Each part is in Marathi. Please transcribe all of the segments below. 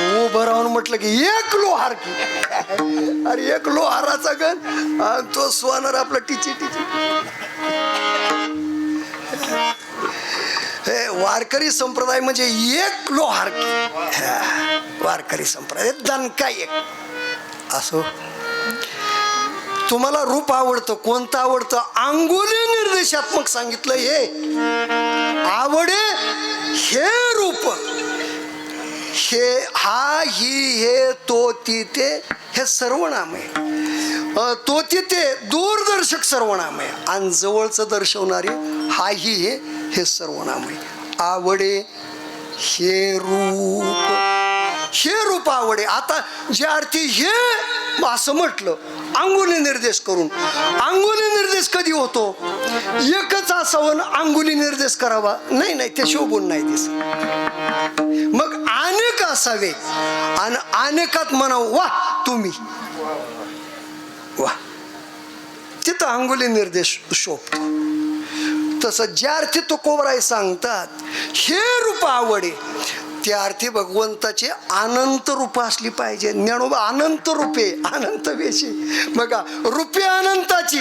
उभं राहून म्हटलं की एक लोहार की. अरे एक लोहाराचा गण. आणि तो सोनार आपला टिची टिची. हे वारकरी संप्रदाय म्हणजे एक लोहार की. वारकरी संप्रदाय. दणका एक. असो. तुम्हाला रूप आवडतं कोणतं आवडतं? अंगुली निर्देशात्मक सांगितलं हे. आवडे हे रूप. हे हा ही हे तो ती ते हे सर्वनाम आहे. तो ती ते दूरदर्शक सर्वनाम आहे. आणि जवळचं दर्शवणारे हा ही हे हे सर्वनाम आहे. आवडे हे रूप. हे रूप आवडे. आता जे अर्थी हे असं म्हटलं अंगुली निर्देश करून. अंगुली निर्देश कधी होतो? एकच असावं अंगुली निर्देश करावा. नाही नाही ते शोभून नाही दिसत. असावे. आणि अनेकात म्हणा वा तुम्ही. वा. तिथं अंगुली निर्देश शोभतो. तसं ज्या अर्थी तो कोबराय सांगतात हे रूप आवडे. त्या अर्थी भगवंताचे अनंत रूप असली पाहिजे. ज्ञानोबा अनंत रूपे अनंत वेशी. बघा रूपे अनंताची.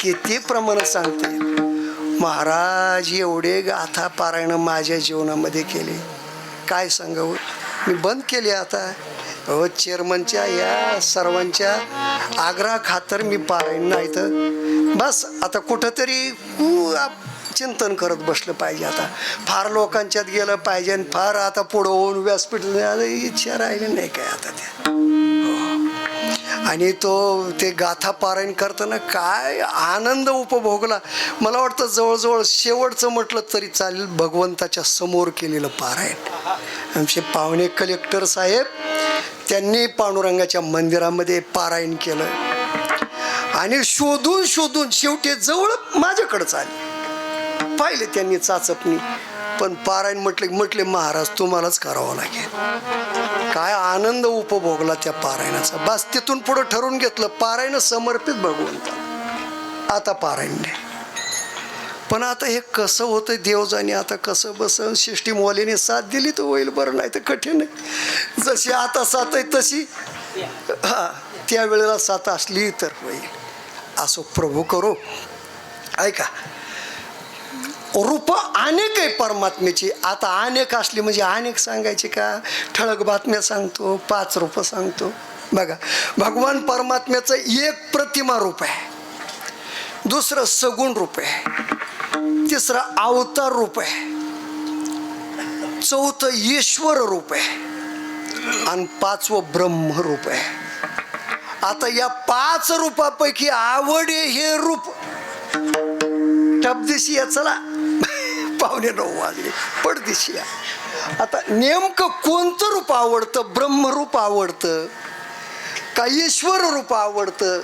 किती प्रमाण सांगते. महाराज एवढे गाथा पारायण माझ्या जीवनामध्ये केले. काय सांगावं? मी बंद केली आता. हो चेअरमनच्या या सर्वांच्या आग्रह खातर मी पारायण नाही तर. बस आता कुठंतरी चिंतन करत बसलं पाहिजे आता. फार लोकांच्यात गेलं पाहिजे आणि फार आता पुढं होऊन व्यासपीठ इच्छा राहिली नाही काय आता त्या. हो. आणि तो ते गाथा पारायण करताना काय आनंद उपभोगला. मला वाटतं जवळजवळ शेवटचं म्हटलं तरी चालेल भगवंताच्या समोर केलेलं पारायण. आमचे पाहुणे कलेक्टर साहेब त्यांनी पांडुरंगाच्या मंदिरामध्ये पारायण केलं. आणि शोधून शोधून शेवटी जवळ माझ्याकडंच आले. पाहिले त्यांनी चाचपणी पण पारायण म्हटले म्हटले महाराज तुम्हालाच करावं लागेल. काय आनंद उपभोगला त्या पारायणाचा. बस तिथून पुढं ठरवून घेतलं पारायण समर्पित भगवंत. आता पारायण नाही. पण आता हे कसं होतं देवजाने आता कसं बसन सिस्टीमवाल्याने साथ दिली तर होईल बरं नाही तर कठीण आहे. जशी आता साथ आहे तशी. हा त्यावेळेला साथ असली तर होईल. असो प्रभू करो. ऐका. रूप अनेक आहे परमात्म्याची. आता अनेक असली म्हणजे अनेक सांगायची का? ठळक बातम्या सांगतो पाच रूप सांगतो. बघा भगवान परमात्म्याचं एक प्रतिमा रूप आहे. दुसरं सगुण रूप आहे. तिसरं अवतार रूप आहे. चौथं ईश्वर रूप आहे. आणि पाचवं ब्रह्म रूप आहे. आता या पाच रूपापैकी आवडे हे रूप. टपदिशी या चला. पावणे नऊ वाजले. पडदिशी या. आता नेमकं कोणतं रूप आवडतं? ब्रह्मरूप आवडतं? का ईश्वर रूप आवडतं?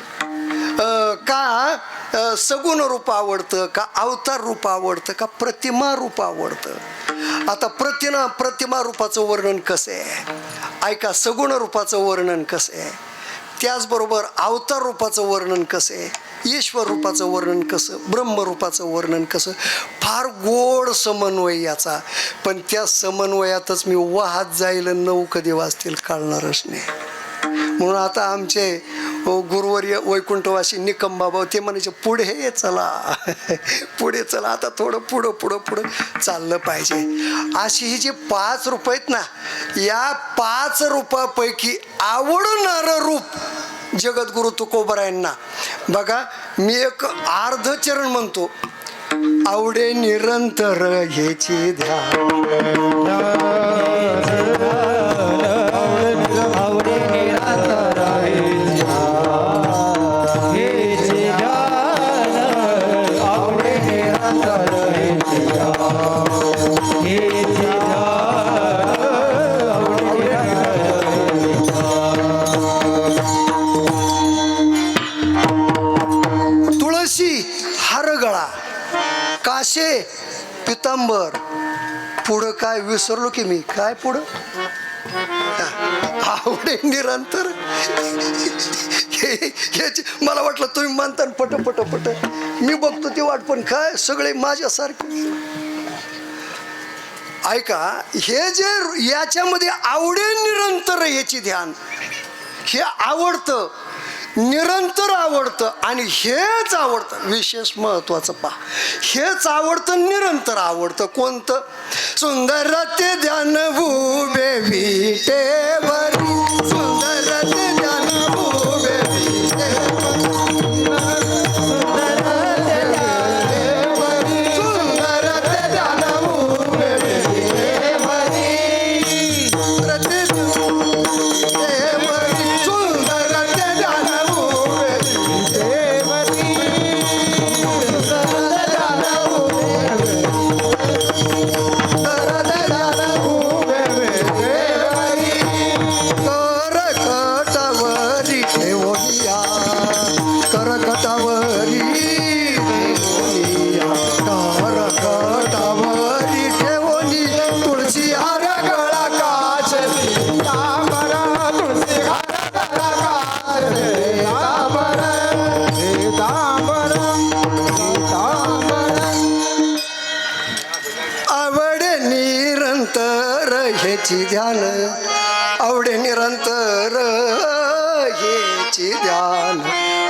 का सगुण रूप आवडतं का अवतार रूप आवडतं का प्रतिमा रूप आवडतं? आता प्रतिना प्रतिमा रूपाचं वर्णन कसं आहे? ऐका सगुण रूपाचं वर्णन कसं आहे? त्याचबरोबर अवतार रूपाचं वर्णन कसं आहे? ईश्वर रूपाचं वर्णन कसं? ब्रह्मरूपाचं वर्णन कसं? फार गोड समन्वय याचा. पण त्या समन्वयातच मी वाहत जाईल नऊ कधी वाचतील कळणारच नाही. म्हणून आता आमचे गुरुवर्य वैकुंठवासी निकम बाबा ते म्हणायचे पुढे चला. पुढे चला. आता थोडं पुढं पुढं पुढं चाललं पाहिजे. अशी ही जी पाच रूप आहेत ना या पाच रूपापैकी आवडणारं रूप जगद्गुरु तुकोबरायांना. बघा मी एक अर्ध चरण म्हणतो. आवडे निरंतर घ्यायची ध्यान. काय विसरलो की मी? काय पुढं? आवडे निरंतर. मला वाटलं तुम्ही मानता पट पट पट. मी बघतो ती वाट पण काय सगळे माझ्यासारखे. ऐका हे जे याच्यामध्ये आवडे निरंतर याची ध्यान हे आवडतं. निरंतर आवडतं आणि हेच आवडतं. विशेष महत्वाचं पहा. हेच आवडतं निरंतर आवडतं कोणतं? सुंदर ते ध्यान उभे विटेवरी सुंदर ते निरंतर ह्याची ध्यान. आवडे निरंतर ह्याची ध्यान.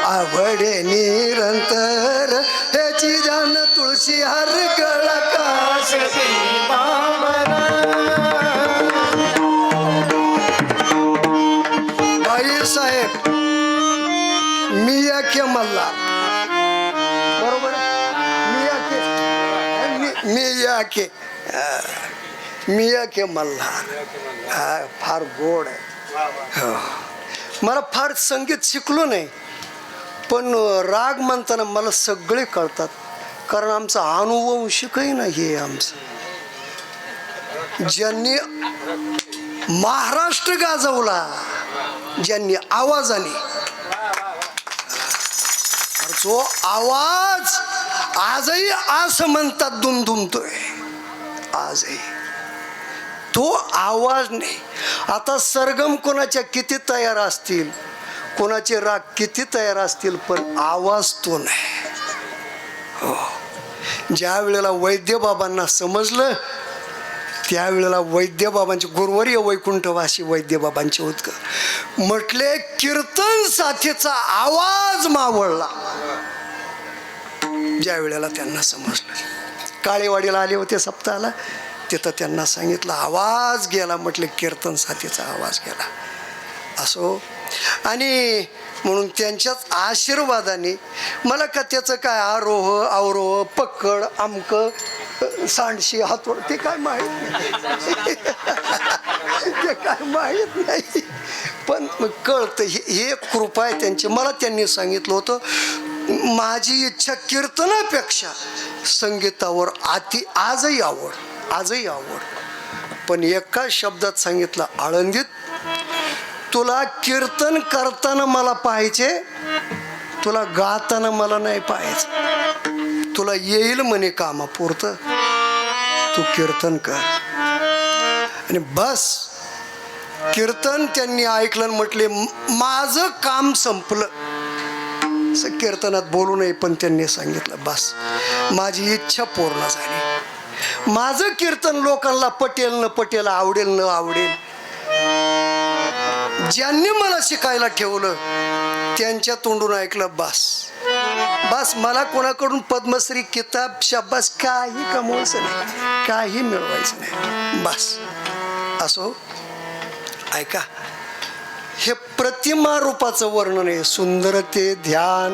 आवडे निरंतर ह्याची ध्यान. तुळशी हर कळकाश बाई साहेब मिया के मल्ला बरोबर? मिया के मी- मिया के मिया के मल्हार हा, फार गोड आहे मला फार संगीत शिकलो नाही पण राग म्हणताना मला सगळे कळतात कारण आमचा अनुवंशिकही नाही आहे आमचं. ज्यांनी महाराष्ट्र गाजवला ज्यांनी आवाजाने आली जो आवाज आजही असं म्हणतात दुमदुमतोय आजही. तो आवाज नाही. आता सरगम कोणाच्या किती तयार असतील? कोणाचे राग किती तयार असतील? पण आवाज तो नाही. हो. ज्या वेळेला वैद्यबाबांना समजलं त्यावेळेला वैद्यबाबांचे गुरुवर्य वैकुंठवासी वैद्यबाबांचे उद्गार म्हटले कीर्तन साथीचा आवाज मावळला. ज्या वेळेला त्यांना समजलं. काळेवाडीला आले होते सप्ताहाला. तिथं त्यांना सांगितलं आवाज गेला म्हटले कीर्तन साथीचा आवाज गेला. असो. आणि म्हणून त्यांच्याच आशीर्वादाने मला का त्याचं काय आरोह अवरोह पक्कड अमक सांडशी हातोड ते काय माहीत नाही. ते काय माहीत नाही. पण कळतं हे हे कृपा आहे त्यांची. मला त्यांनी सांगितलं होतं माझी इच्छा कीर्तनापेक्षा संगीतावर अति आजही आवड. आजही आवड पण एका शब्दात सांगितलं आळंदीत तुला कीर्तन करताना मला पाहायचे तुला गाताना मला नाही पाहायचं. तुला येईल म्हणे कामापुरतं. तू कीर्तन कर. आणि बस कीर्तन त्यांनी ऐकलं म्हटले माझं काम संपलं. कीर्तनात बोलू नये पण त्यांनी सांगितलं बस माझी इच्छा पूर्ण झाली. माझं कीर्तन लोकांना पटेल न पटेल आवडेल न आवडेल. ज्यांनी मला शिकायला ठेवलं त्यांच्या तोंडून ऐकलं बास. बास मला कोणाकडून पद्मश्री किताब शाबास काही कमवायचं नाही. काही मिळवायचं नाही. बास. असो ऐका. हे प्रतिमा रूपाचं वर्णन आहे. सुंदर ते ध्यान.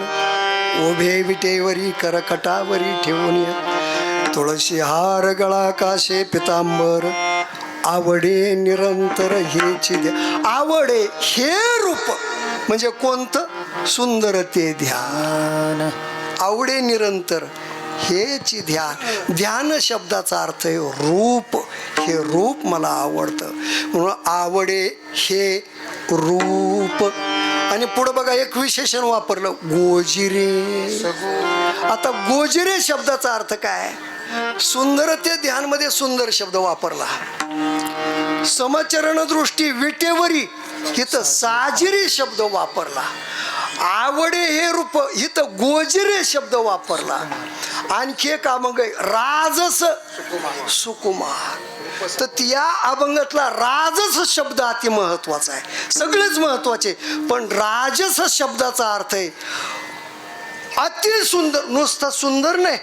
उभे विटेवरी करकटावरी ठेवून या. तुळशी हार गळा काशे पितांबर. आवडे निरंतर हेची द्या आवडे हे रूप म्हणजे कोणतं? सुंदर ते ध्यान. आवडे निरंतर हेची ध्यान ध्यान शब्दाचा अर्थ आहे रूप. हे रूप मला आवडतं. म्हणून आवडे हे रूप. आणि पुढं बघा एक विशेषण वापरलं गोजिरे. आता गोजिरे शब्दाचा अर्थ काय? सुंदर ते ध्यानमध्ये सुंदर शब्द वापरला. समचरण दृष्टी विटेवरी इथं साजिरी शब्द वापरला. आवडे हे रूप इथं गोजिरे शब्द वापरला. आणखी एक अभंग राजस सुकुमार. तर त्या अभंगातला राजस शब्द अति महत्त्वाचा आहे. सगळेच महत्त्वाचे पण राजस शब्दाचा अर्थ आहे अति सुंदर नुसता सुंदर नाही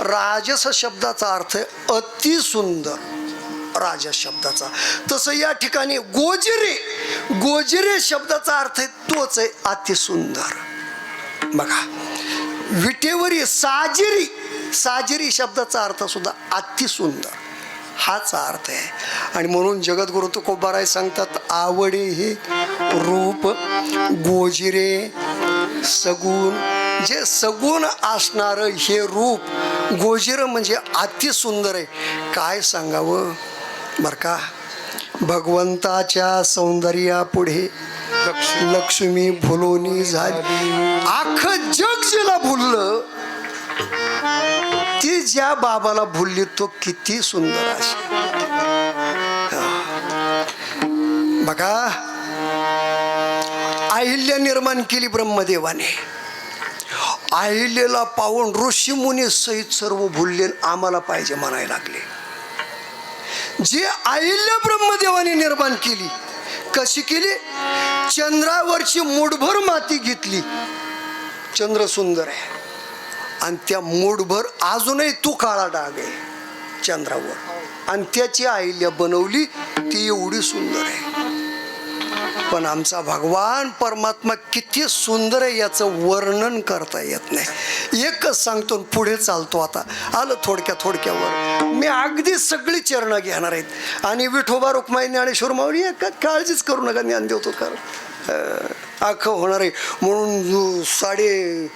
राजस शब्दाचा अर्थ आहे अति सुंदर. शब्दाचा. तसं या ठिकाणी गोजिरे गोजरे शब्दाचा अर्थ आहे तोच आहे अतिसुंदर बघा विटेवरी साजिरी साजिरी शब्दाचा अर्थ सुद्धा अतिसुंदर हाच अर्थ आहे. आणि म्हणून जगद्गुरु तुकोबाराय सांगतात आवडे हे रूप गोजिरे सगुण. जे सगुण असणारं हे रूप गोजिर म्हणजे अतिसुंदर आहे. काय सांगावं? बर का? भगवंताच्या सौंदर्यापुढे लक्ष्मी. भुलोनी झाली. अख्खं जग जिला भुललं ती ज्या बाबाला भुलली तो किती सुंदर असे बघा अहिल्या निर्माण केली ब्रह्मदेवाने. अहिल्याला पाहून ऋषीमुनी सहित सर्व भुलले आम्हाला पाहिजे म्हणायला लागले. जे अहिल्या ब्रह्मदेवाने निर्माण केली कशी केली? चंद्रावरची मुठभर माती घेतली. चंद्र सुंदर आहे. आणि त्या मुठभर अजूनही तू काळा डाग आहे चंद्रावर. आणि त्याची अहिल्या बनवली ती एवढी सुंदर आहे. पण आमचा भगवान परमात्मा किती किती सुंदर आहे याचं वर्णन करता येत नाही. एकच सांगतो पुढे चालतो आता. आलं थोडक्या थोडक्यावर. मी अगदी सगळी चरणं घेणार आहेत. आणि विठोबा रुक्माई ज्ञानेश्वर माऊली का काळजीच करू नका ज्ञान देतो कारण आख होणार आहे. म्हणून साडे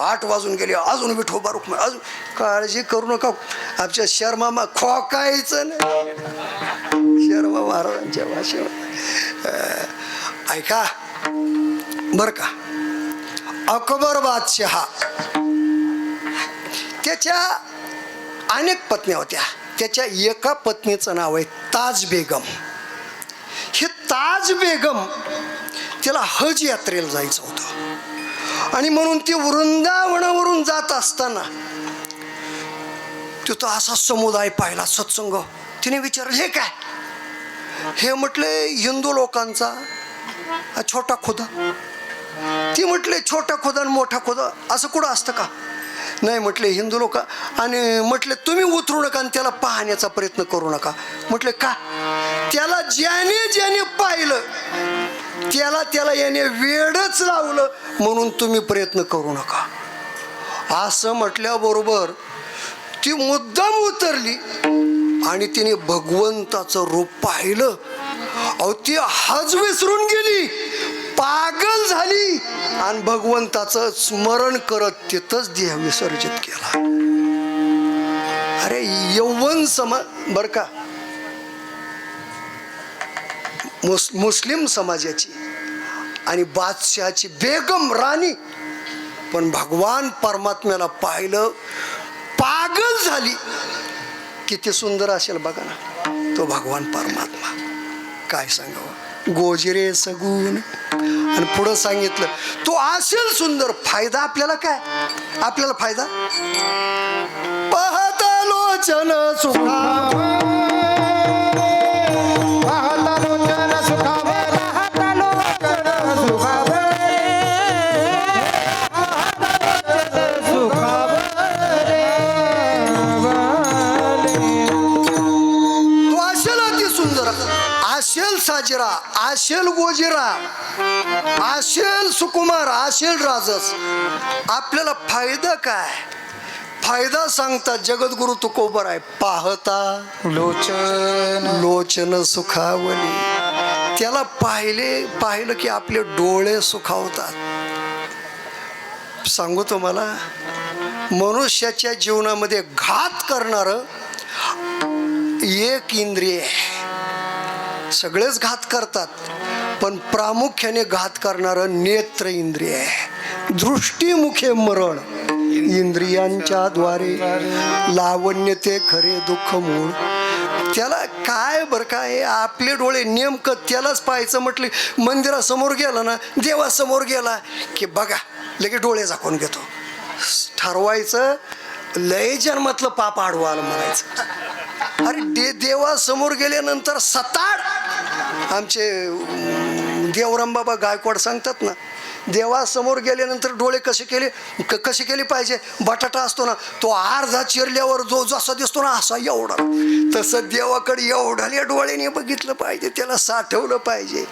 आठ वाजून गेले. अजून विठोबा रुक्माई अजून काळजी करू नका. आमच्या शर्मामा खोकायचं नाही. शर्मा महाराजांच्या भाषेमध्ये अं, ऐका. बर का. अकबर बादशहा. त्याच्या अनेक पत्न्या होत्या. त्याच्या एका पत्नीचं नाव आहे ताज बेगम. हे ताज बेगम त्याला हज यात्रेला जायचं होतं. आणि म्हणून ती वृंदावनावरून जात असताना तिथं असा समुदाय पाहिला सत्संग. तिने विचारलं हे काय? हे म्हटले हिंदू लोकांचा हा छोटा खुदा. ती म्हटले छोटा खुदा आणि मोठा खुदा असं कुठं असतं का? नाही म्हटले हिंदू लोक. आणि म्हटले तुम्ही उतरू नका आणि त्याला पाहण्याचा प्रयत्न करू नका. म्हटले का? त्याला ज्याने ज्याने पाहिलं त्याला त्याला याने वेडच लावलं म्हणून तुम्ही प्रयत्न करू नका. असं म्हटल्याबरोबर ती मुद्दाम उतरली आणि तिने भगवंताचं रूप पाहिलं. अहो ती हज विसरून गेली. पागल झाली. आणि भगवंताचं स्मरण करत तिथंच देह विसर्जित केला. अरे यौवन समा बर का. मुस मुस्लिम समाजाची आणि बादशहाची बेगम राणी. पण भगवान परमात्म्याला पाहिलं पागल झाली. किती सुंदर असेल बघा ना. तो भगवान परमात्मा. काय सांगावं? गोजिरे सगुण आणि पुढं सांगितलं तो असेल सुंदर फायदा आपल्याला काय? आपल्याला फायदा? पाहता लोचन सुखा तो असेल अति सुंदर असेल साजरा असेल गोजिरा सुकुमार असेल राजस. आपल्याला फायदा काय? फायदा सांगतात जगद्गुरु तुकोबर आहे पाहता. लोचन. लोचन सुखावली. त्याला पाहिले पाहिलं की आपले डोळे सुखावतात. सांगू तुम्हाला मनुष्याच्या जीवनामध्ये घात करणार एक इंद्रिय सगळेच घात करतात. पण प्रामुख्याने घात करणारं नेत्र इंद्रिय आहे. दृष्टीमुखे मरण इंद्रियांच्या द्वारे. लावण्य ते खरे दुःख मूळ. त्याला काय बरं काय आपले डोळे नेमकं त्यालाच पाहायचं म्हटले मंदिरासमोर गेला ना देवासमोर गेला की बघा लगे डोळे झाकून घेतो. ठरवायचं लय जन्मातलं पाप आडवायला म्हणायचं. अरे दे देवासमोर गेल्यानंतर सताड. आमचे अं, बाबा गायकवाड सांगतात ना देवासमोर गेल्यानंतर डोळे कसे केले क- कसे केले पाहिजे? बटाटा असतो ना तो अर्धा चिरल्यावर जो जसा दिसतो ना असा एवढा. तसं देवाकडे एवढ्या डोळ्याने बघितलं पाहिजे त्याला साठवलं पाहिजे.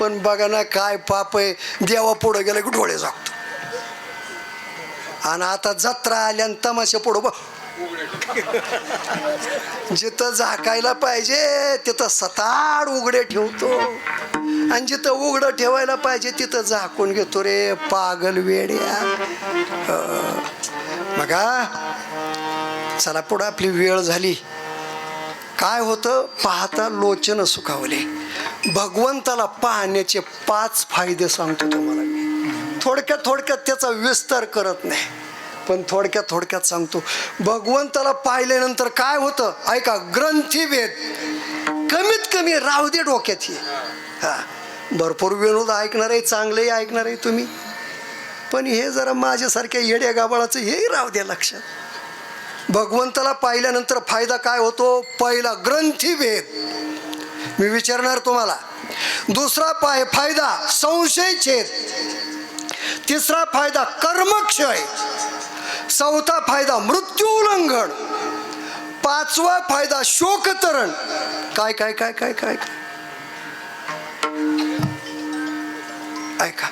पण बघा ना काय पाप आहे देवा पुढं गेलं की डोळे जागतो आणि आता जत्रा आल्या तमाशा पुढं बघ. जिथं झाकायला पाहिजे तिथं सताड उघडे ठेवतो. आणि जिथं उघडं ठेवायला पाहिजे तिथं झाकून घेतो रे पागल वेड्या. बघा चला पुढं आपली वेळ झाली. काय होतं? पाहता लोचन सुखावले. भगवंताला पाहण्याचे पाच फायदे सांगतो तुम्हाला मी. थोडक्यात थोडक्यात त्याचा विस्तार करत नाही. पण थोडक्यात थोडक्यात सांगतो. भगवंताला पाहिल्यानंतर काय होतं? ऐका ग्रंथीभेद. कमीत कमी राहू दे डोक्यात ही. हा. भरपूर विनोद ऐकणार आहे चांगलंही ऐकणार आहे तुम्ही. पण हे जरा माझ्यासारख्या येड्या गाबाळाचं हेही राव द्या लक्षात. भगवंताला पाहिल्यानंतर फायदा काय होतो? पहिला ग्रंथीभेद मी विचारणार तुम्हाला. दुसरा पाय फायदा संशय छेद. तिसरा फायदा कर्मक्षय. चौथा फायदा मृत्यू उल्लंघन. पाचवा फायदा शोकतरण. काय काय काय काय काय काय? ऐका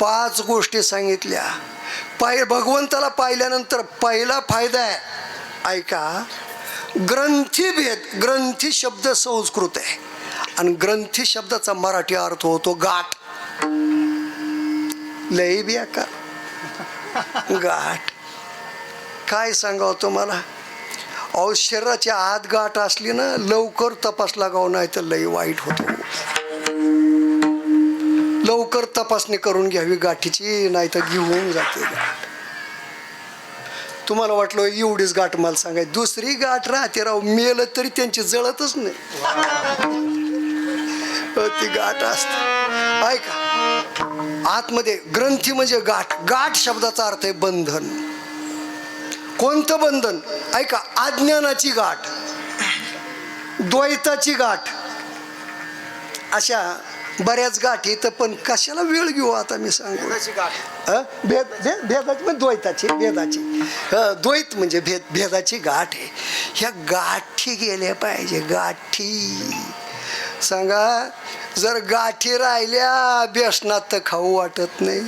पाच गोष्टी सांगितल्या. पाय भगवंताला पाहिल्यानंतर पहिला फायदा आहे ऐका ग्रंथीभेद ग्रंथी शब्द संस्कृत आहे. आणि ग्रंथी शब्दाचा मराठी अर्थ होतो गाठ. लई बिया का गाठ. काय सांगावं तुम्हाला? अहो शरीराच्या आत गाठ असली ना लवकर तपास लागावं नाही तर लई वाईट होतो. लवकर तपासणी करून घ्यावी गाठीची नाही तर घेऊन जाते. तुम्हाला वाटलं एवढीच गाठ मला सांगाय दुसरी गाठ राहते राव मेलं तरी त्यांची जळतच नाही. ती गाठ असते. ऐका आतमध्ये ग्रंथी म्हणजे गाठ. गाठ शब्दाचा अर्थ आहे बंधन. कोणतं बंधन? ऐका अज्ञानाची गाठ द्वैताची गाठ. अशा बऱ्याच गाठी तर पण कशाला वेळ घेऊ आता मी सांगू? हं? भेद भेद भेदाची म्हणजे द्वैताची भेदाची. हं, द्वैत म्हणजे भेद भेदाची गाठ आहे. ह्या गाठी गेल्या पाहिजे गाठी. सांगा जर गाठी राहिल्या बेसनात तर खाऊ वाटत नाही.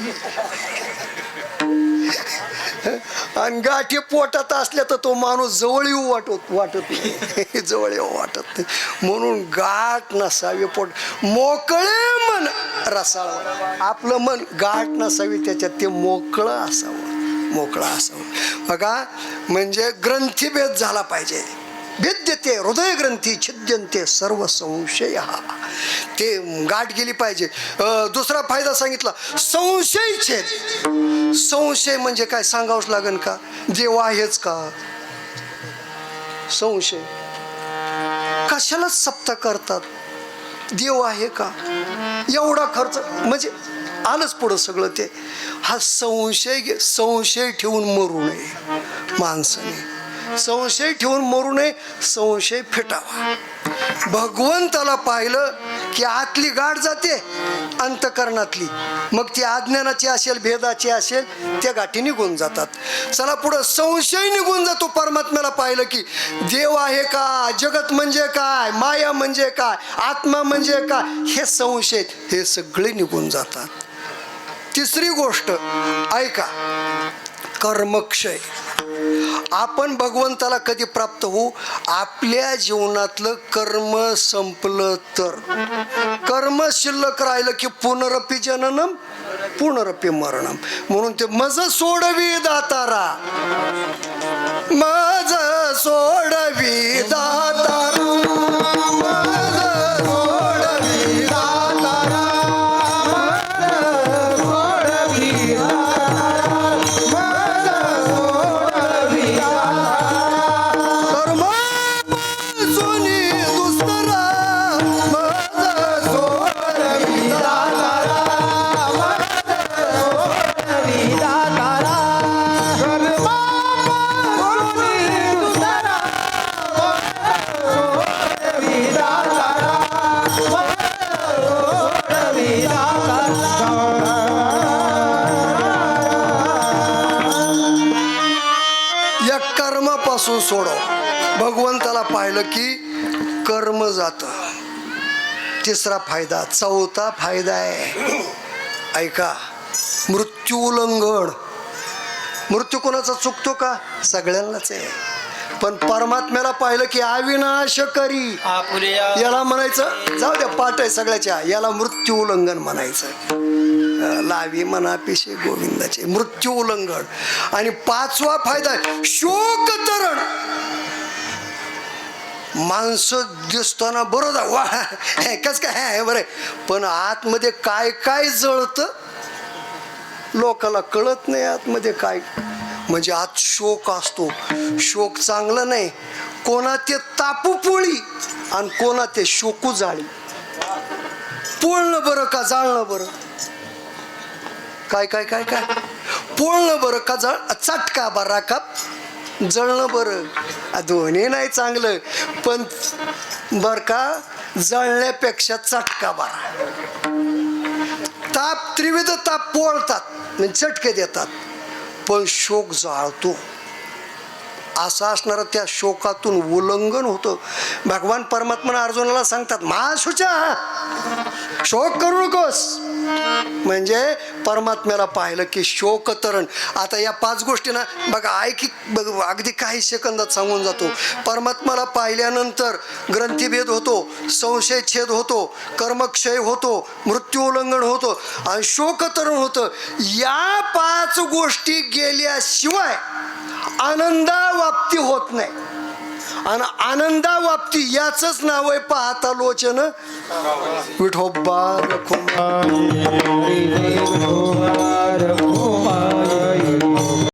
आणि गाठी पोटात असल्या तर तो माणूस जवळ येऊ वाटत वाटत नाही. जवळ येऊ वाटत नाही. म्हणून गाठ नसावी पोट मोकळे मन रसाळ आपलं मन गाठ नसावी त्याच्यात ते मोकळं असावं. मोकळं असावं. बघा म्हणजे ग्रंथीभेद झाला पाहिजे. भेद्यते हृदय ग्रंथी छिद्यंते सर्व संशय हा ते गाठ गेली पाहिजे. दुसरा फायदा सांगितला संशय छेद. संशय म्हणजे काय? सांगावंच लागेल का? देव आहेच का? संशय. कशाला सप्त करतात? देव आहे का? एवढा खर्च म्हणजे आलंच पुढं सगळं ते. हा संशय घे- संशय ठेवून मरू नये माणसाने. संशय ठेवून मरू नये संशय फिटावा. भगवंताला पाहिलं की आतली गाठ जाते अंतकरणातली. मग ती अज्ञानाची असेल भेदाची असेल त्या गाठी निघून जातात. चला पुढं संशय निघून जातो परमात्म्याला पाहिलं की देव आहे का जगत म्हणजे काय माया म्हणजे काय आत्मा म्हणजे काय हे संशय हे सगळे निघून जातात. तिसरी गोष्ट ऐका कर्मक्षय. आपण भगवंताला कधी प्राप्त होऊ? आपल्या जीवनातलं कर्म संपलं तर. कर्म शिल्लक राहिलं की पुनरपी जननम पुनरपी मरणम. म्हणून ते मज सोडवी दातारा. मज सोडवी दातारा. सोडव. भगवंताला पाहिलं की कर्म जात. तिसरा फायदा चौथा फायदा आहे. ऐका मृत्यू उल्लंघन. मृत्यू कोणाचा चुकतो का? सगळ्यांनाच आहे. पण परमात्म्याला पाहिलं की अविनाश करी. याला म्हणायचं जाऊ द्या पाठ आहे सगळ्याच्या. याला मृत्यू उल्लंघन म्हणायचं. लावी म्हणा पिशे गोविंदाचे. मृत्यू उल्लंघन आणि पाचवा फायदा शोक तरण माणसं दिसताना बरोबर वा हे, कस काय हे, बरे पण आतमध्ये काय काय जळतं? लोकाला कळत नाही आतमध्ये काय. म्हणजे आत शोक असतो. शोक चांगला नाही. कोणा ते तापू पोळी आणि कोणा ते शोकू जाळी. पोळणं बरं का जाळणं बरं? काय काय काय काय? पोळणं बरं का जळ चटका बरा का? जळणं बरं. दोन्ही नाही चांगलं. पण बर का जळण्यापेक्षा चटका बरा. ताप त्रिविध ताप पोळतात म्हणजे चटके देतात. पण शोक जाळतो. असं असणारं त्या शोकातून उल्लंघन होतं. भगवान परमात्मा अर्जुनाला सांगतात महाशुचा शोक करू नकोस. म्हणजे परमात्म्याला पाहिलं की शोक तरण आता या पाच गोष्टी ना बघा ऐकी बघ अगदी काही सेकंदात सांगून जातो. परमात्माला पाहिल्यानंतर ग्रंथीभेद होतो संशय छेद होतो कर्मक्षय होतो मृत्यू उल्लंघन होतं आणि शोकतरण होतं. या पाच गोष्टी गेल्याशिवाय आनंदावाप्ती होत नाही. आणि आनंदावाप्ती याच नाव आहे पाहता लोचन. विठोबा